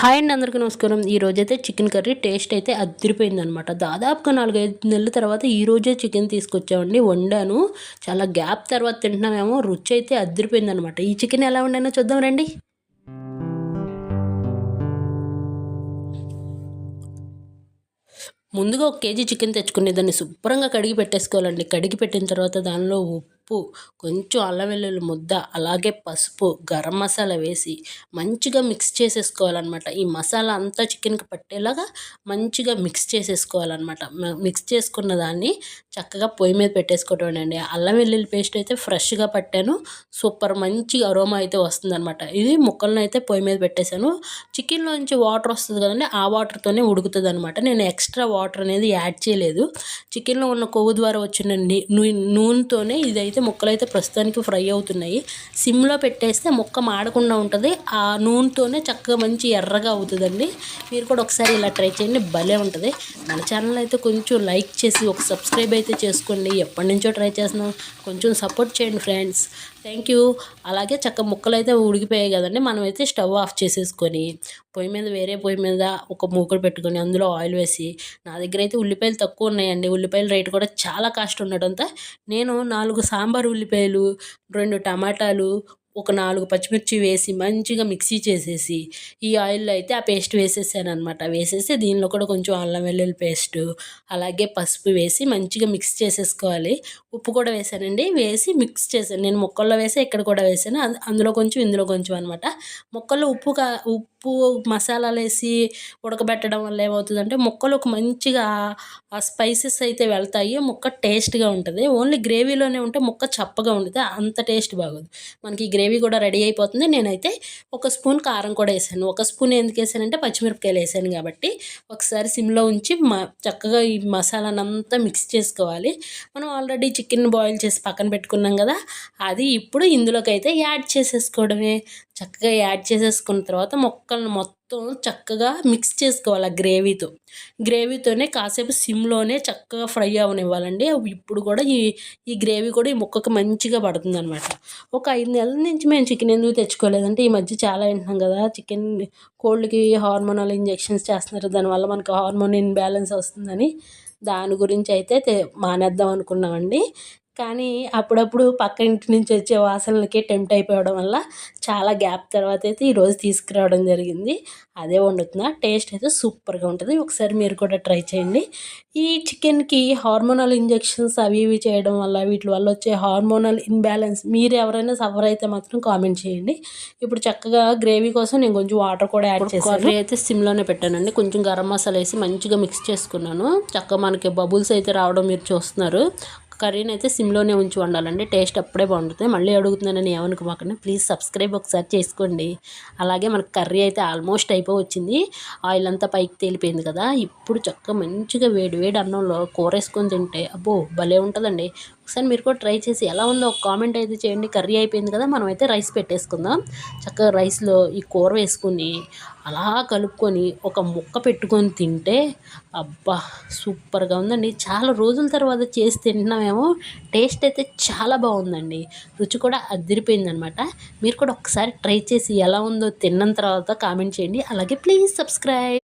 Hi అండి అందరికీ నమస్కారం. ఈ రోజైతే చికెన్ కర్రీ టేస్ట్ అయితే అదిరిపోయిందనమాట దాదాపుగా నాలుగైదు నెలల తర్వాత ఈ రోజే చికెన్ తీసుకొచ్చామండి వండాను. చాలా గ్యాప్ తర్వాత తింటున్నామేమో రుచి అయితే అదిరిపోయిందనమాట ఈ చికెన్ ఎలా వండానో చూద్దాం రండి. ముందుగా ఒక కేజీ చికెన్ తెచ్చుకుని దాన్ని శుభ్రంగా కడిగి పెట్టేసుకోవాలండి. కడిగి పెట్టిన తర్వాత దానిలో ఉప్పు ఉప్పు కొంచెం అల్లం వెల్లుల్లి ముద్ద అలాగే పసుపు గరం మసాలా వేసి మంచిగా మిక్స్ చేసేసుకోవాలన్నమాట. ఈ మసాలా అంతా చికెన్కి పట్టేలాగా మంచిగా మిక్స్ చేసేసుకోవాలన్నమాట. మిక్స్ చేసుకున్న దాన్ని చక్కగా పొయ్యి మీద పెట్టేసుకోవటం అండి అల్లం వెల్లుల్లి పేస్ట్ అయితే ఫ్రెష్గా పట్టాను. సూపర్ మంచి అరోమా అయితే వస్తుందన్నమాట. ఇది ముక్కలను అయితే పొయ్యి మీద పెట్టేశాను. చికెన్లోంచి వాటర్ వస్తుంది కదండి ఆ వాటర్తోనే ఉడుకుతుంది అనమాట నేను ఎక్స్ట్రా వాటర్ అనేది యాడ్ చేయలేదు. చికెన్లో ఉన్న కొవ్వు ద్వారా వచ్చిన నూనెతోనే ఇదైతే అయితే ముక్కలు అయితే ప్రస్తుతానికి ఫ్రై అవుతున్నాయి. సిమ్లో పెట్టేస్తే ముక్క మాడకుండా ఉంటుంది. ఆ నూనెతోనే చక్కగా మంచి ఎర్రగా అవుతుందండి. మీరు కూడా ఒకసారి ఇలా ట్రై చేయండి భలే ఉంటుంది. మన ఛానల్ అయితే కొంచెం లైక్ చేసి ఒక సబ్స్క్రైబ్ అయితే చేసుకోండి. ఎప్పటి నుంచో ట్రై చేస్తున్నాం. కొంచెం సపోర్ట్ చేయండి ఫ్రెండ్స్. థ్యాంక్ యూ అలాగే చక్క ముక్కలు అయితే ఉడికిపోయాయి కదండి. మనమైతే స్టవ్ ఆఫ్ చేసేసుకొని పొయ్యి మీద వేరే పొయ్యి మీద ఒక మూకుడు పెట్టుకొని అందులో ఆయిల్ వేసి నా దగ్గర అయితే ఉల్లిపాయలు తక్కువ ఉన్నాయండి. ఉల్లిపాయల రేటు కూడా చాలా కాస్ట్ ఉండడంతో నేను నాలుగు సాంబార్ ఉల్లిపాయలు రెండు టమాటాలు ఒక నాలుగు పచ్చిమిర్చి వేసి మంచిగా మిక్సీ చేసేసి ఈ ఆయిల్లో అయితే ఆ పేస్ట్ వేసేసాను అనమాట వేసేసి దీనిలో కూడా కొంచెం అల్లం వెల్లుల్లి పేస్ట్ అలాగే పసుపు వేసి మంచిగా మిక్స్ చేసేసుకోవాలి. ఉప్పు కూడా వేసానండి. వేసి మిక్స్ చేశాను నేను ముక్కల్లో వేసా ఇక్కడ కూడా వేసాను. అందులో కొంచెం ఇందులో కొంచెం అనమాట మొక్కల్లో ఉప్పు కా ఉప్పు మసాలాలు వేసి ఉడకబెట్టడం వల్ల ఏమవుతుందంటే ముక్కలకు మంచిగా ఆ స్పైసెస్ అయితే వెళ్తాయి ముక్క టేస్ట్గా ఉంటుంది. ఓన్లీ గ్రేవీలోనే ఉంటే ముక్క చప్పగా ఉంటుంది అంత టేస్ట్ బాగోదు. మనకి గ్రేవీ గ్రేవీ కూడా రెడీ అయిపోతుంది. నేనైతే ఒక స్పూన్ కారం కూడా వేసాను. ఒక స్పూన్ ఎందుకు వేసానంటే పచ్చిమిరపకాయలు వేసాను కాబట్టి ఒకసారి సిమ్లో ఉంచి చక్కగా ఈ మసాలానంతా మిక్స్ చేసుకోవాలి. మనం ఆల్రెడీ చికెన్ బాయిల్ చేసి పక్కన పెట్టుకున్నాం కదా అది ఇప్పుడు ఇందులోకి అయితే యాడ్ చేసేసుకోవడమే. చక్కగా యాడ్ చేసేసుకున్న తర్వాత మొక్కలను మొత్తం చక్కగా మిక్స్ చేసుకోవాలి ఆ గ్రేవీతో. గ్రేవీతోనే కాసేపు సిమ్లోనే చక్కగా ఫ్రై అవనివ్వాలండి. ఇప్పుడు కూడా ఈ ఈ గ్రేవీ కూడా ఈ మొక్కకు మంచిగా పడుతుంది అనమాట ఒక ఐదు నెలల నుంచి మేము చికెన్ ఎందుకు తెచ్చుకోలేదంటే ఈ మధ్య చాలా వింటున్నాం కదా చికెన్ కోల్డ్కి హార్మోనల్ ఇంజెక్షన్స్ చేస్తున్నారు దానివల్ల మనకు హార్మోన్ ఇన్బ్యాలెన్స్ వస్తుందని. దాని గురించి అయితే మానేద్దాం అనుకున్నామండి. కానీ అప్పుడప్పుడు పక్క ఇంటి నుంచి వచ్చే వాసనలకే టెంప్ట్ అయిపోవడం వల్ల చాలా గ్యాప్ తర్వాత అయితే ఈరోజు తీసుకురావడం జరిగింది. అదే వండుతున్నా. టేస్ట్ అయితే సూపర్గా ఉంటుంది. ఒకసారి మీరు కూడా ట్రై చేయండి. ఈ చికెన్కి హార్మోనల్ ఇంజెక్షన్స్ అవి ఇవి చేయడం వల్ల వీటి వల్ల వచ్చే హార్మోనల్ ఇన్బ్యాలెన్స్ మీరు ఎవరైనా సఫర్ అయితే మాత్రం కామెంట్ చేయండి. ఇప్పుడు చక్కగా గ్రేవీ కోసం నేను కొంచెం వాటర్ కూడా యాడ్ చేసి కర్రీ అయితే సిమ్లోనే పెట్టానండి. కొంచెం గరం మసాలా వేసి మంచిగా మిక్స్ చేసుకున్నాను. చక్కగా మనకి బబుల్స్ అయితే రావడం మీరు చూస్తున్నారు. కర్రీని అయితే సిమ్లోనే ఉంచి వండాలండి. టేస్ట్ అప్పుడే బాగుంటుంది. మళ్ళీ అడుగుతున్నానని ఏమనుకోమాకండి ప్లీజ్ సబ్స్క్రైబ్ ఒకసారి చేసుకోండి. అలాగే మనకు కర్రీ అయితే ఆల్మోస్ట్ అయిపోవచ్చింది. ఆయిల్ అంతా పైకి తేలిపోయింది కదా. ఇప్పుడు చక్కగా మంచిగా వేడి వేడి అన్నంలో కూర వేసుకొని తింటే అబ్బో భలే ఉంటుందండి. ఒకసారి మీరు కూడా ట్రై చేసి ఎలా ఉందో ఒక కామెంట్ అయితే చేయండి. కర్రీ అయిపోయింది కదా మనం అయితే రైస్ పెట్టేసుకుందాం. చక్కగా రైస్లో ఈ కూర వేసుకుని అలా కలుపుకొని ఒక ముక్క పెట్టుకొని తింటే అబ్బా సూపర్గా ఉందండి. చాలా రోజుల తర్వాత చేసి తింటున్నామేమో టేస్ట్ అయితే చాలా బాగుందండి. రుచి కూడా అదిరిపోయిందనమాట. మీరు కూడా ఒకసారి ట్రై చేసి ఎలా ఉందో తిన్న తర్వాత కామెంట్ చేయండి. అలాగే ప్లీజ్ సబ్స్క్రైబ్.